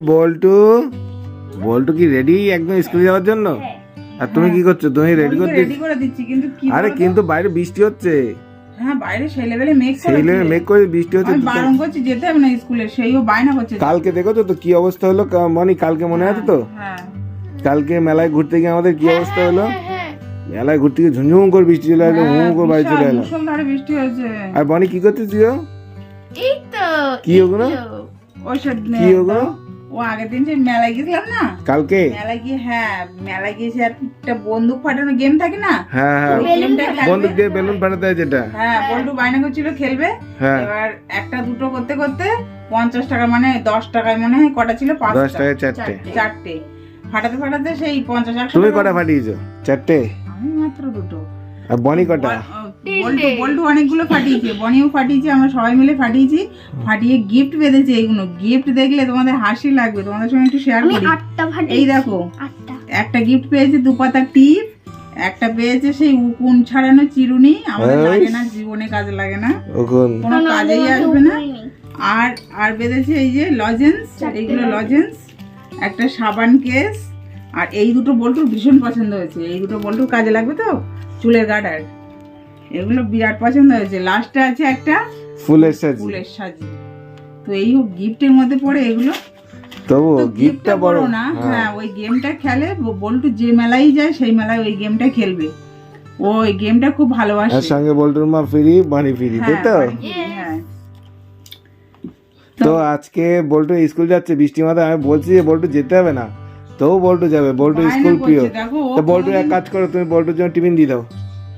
বল্টু? বল্টু কি রেডি একদম স্কুলে যাওয়ার জন্য? আর তুমি কি করছ? তুমি রেডি করতে রেডি করে দিচ্ছি কিন্তু কি আরে কিন্তু বাইরে বৃষ্টি হচ্ছে। হ্যাঁ বাইরে সেই লেভেলে মেঘ সেই লেভেলে মেঘ করে বৃষ্টি হচ্ছে আমি বারণ করছি যেতে হবে না স্কুলে সেইও বায়না করছে। কালকে দেখো তো তো কি অবস্থা হলো? মনি কালকে মনে আছে তো? হ্যাঁ কালকে মেলায় ঘুরতে গিয়ে আমাদের কি অবস্থা হলো? মেলায় ঘুরতে গিয়ে ঝুমঝুম করে বৃষ্টি চলে এলো হুম করে বাড়ি চলে এলো। বৃষ্টি হয়েছে। আর বনি কি করছিস তুইও এই তো কি ওগুলো? ওই সব কি ওগুলো? ও আগের দিন যে মেলায় গেছিলাম না? কালকে? মেলায় গিয়ে হ্যাঁ মেলায় গিয়েছে একটা বন্দুক ফাটানো গেম থাকে না? হ্যাঁ হ্যাঁ। খেলবে। বন্দুক দিয়ে বেলুন ফাটাতে হয় যেটা। হ্যাঁ বল্টু বায়না করছিল খেলবে। হ্যাঁ। এবার একটা দুটো করতে করতে পঞ্চাশ টাকা মানে দশ টাকায় মনে হয় কটা ছিল? দশ টাকায় চারটে। চারটে। ফাটাতে ফাটাতে সেই পঞ্চাশ তুমি কটা ফাটিয়েছো? চারটে? আমি মাত্র দুটো। আর বনি কটা? বল্টু বল্টু অনেকগুলো ফাটিয়েছে বনিও ফাটিয়েছে আমরা সবাই মিলে ফাটিয়েছি ফাটিয়ে গিফট বেঁধেছে এইগুলো গিফট দেখলে তোমাদের হাসি লাগবে তোমাদের সঙ্গে একটু শেয়ার করি। এই দেখো একটা গিফট পেয়েছে দুপাতা টিপ একটা পেয়েছে সেই উকুন ছাড়ানো চিরুনি। আমাদের এই। লাগে না জীবনে কাজে লাগে না। কোনো কাজেই আসবে না। আর আর বেঁধেছে এই যে লজেন্স এইগুলো লজেন্স একটা সাবান কেস আর এই দুটো বল্টুর ভীষণ পছন্দ হয়েছে। এই দুটো বল্টুর কাজে লাগবে তো? চুলের গার্ডার এগুলো বিরাট পছন্দ হয়েছে। লাস্টে আছে একটা ফুলের সাজি। ফুলের সাজি। তো এই গিফটের মধ্যে পড়ে এগুলো। তবু তো গিফটটা বড়। বড় না। হ্যাঁ। ওই গেমটা খেলে বল্টু যে মেলায় যায় সেই মেলায় ওই গেমটা খেলবে। ও ওই গেমটা খুব ভালোবাসে। আর সঙ্গে বল্টুর মা ফ্রি বানি ফ্রি তাই হ্যাঁ, তো? বাড়ি হ্যাঁ। তো আজকে বল্টু স্কুল যাচ্ছে বৃষ্টি মাথায় আমি বলছি যে বল্টু যেতে হবে না। তো বল্টু যাবে বল্টু স্কুল প্রিয়। তো বল্টু এক কাজ করো তুমি বল্টুর জন্য টিফিন দিয়ে দাও।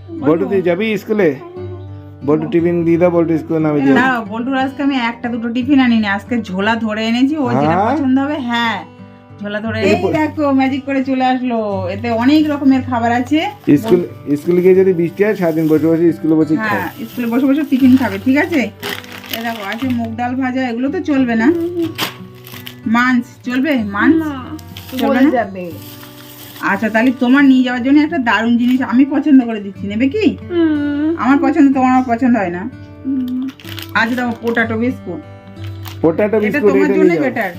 বল্টু তুই যাবি স্কুলে? বল্টু টিফিন দিয়ে দাও বল্টু স্কুলে নামে যাবে না বল্টুর আজকে আমি একটা দুটো টিফিন আনিনি। আজকে ঝোলা ধরে এনেছি ও যেটা হ্যাঁ? পছন্দ হবে হ্যাঁ। ঝোলা ধরে এই দেখো ম্যাজিক করে চলে আসলো। এতে অনেক রকমের খাবার আছে। স্কুল স্কুলে গিয়ে যদি বৃষ্টি হয় সারাদিন বসে বসে স্কুলে বসে হ্যাঁ স্কুলে বসে বসে টিফিন খাবে ঠিক আছে? এ দেখো আছে মুগ ডাল ভাজা এগুলো তো চলবে না। মাছ চলবে? মাছ চলবে না? যাবে। আচ্ছা তাহলে তোমার নিয়ে যাওয়ার জন্য একটা দারুণ জিনিস আমি পছন্দ করে দিচ্ছি নেবে কি? আমার পছন্দ তোমার আমার পছন্দ হয় না। আচ্ছা দেখো পোটাটো বিস্কুট। পোটাটো এটা বিস্কুট তোমার জন্য বেটার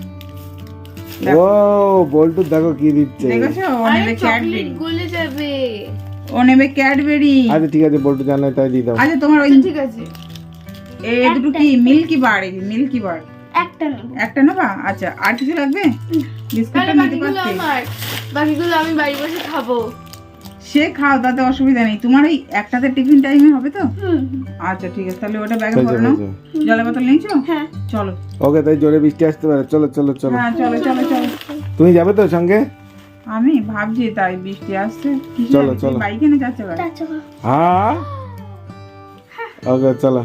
ও বল্টু দেখো। কি দিচ্ছে। দেখেছ? ও নেবে ক্যাডবেরি গলে যাবে। ও নেবে ক্যাডবেরি আচ্ছা ঠিক আছে বল্টু জানে তাই দিয়ে দাও। আচ্ছা তোমার ওই ঠিক আছে। এই দুটো কি? মিল্কি বার এই মিল্কি বার একটা নেব। একটা নেবা? আচ্ছা আর কিছু লাগবে? বিস্কুটটা নিতে পারছি বাকিগুলো আমি বাড়ি বসে খাব। সে খাও তাতে অসুবিধা নেই। তোমার এই একটাতে টিফিন টাইমে হবে তো? আচ্ছা ঠিক আছে। তাহলে ওটা ব্যাগে ভরে নাও। জলের বোতল নিয়েছো? হ্যাঁ। চলো। ওকে তাই জোরে বৃষ্টি আসতে পারে। চলো চলো চলো। হ্যাঁ চলো চলো চলো। তুমি যাবে তো সঙ্গে? আমি ভাবছি তাই বৃষ্টি আসছে। চলো, চলো। বাইকে নিয়ে যাচ্ছে চাচা হ্যাঁ। ওকে চলো।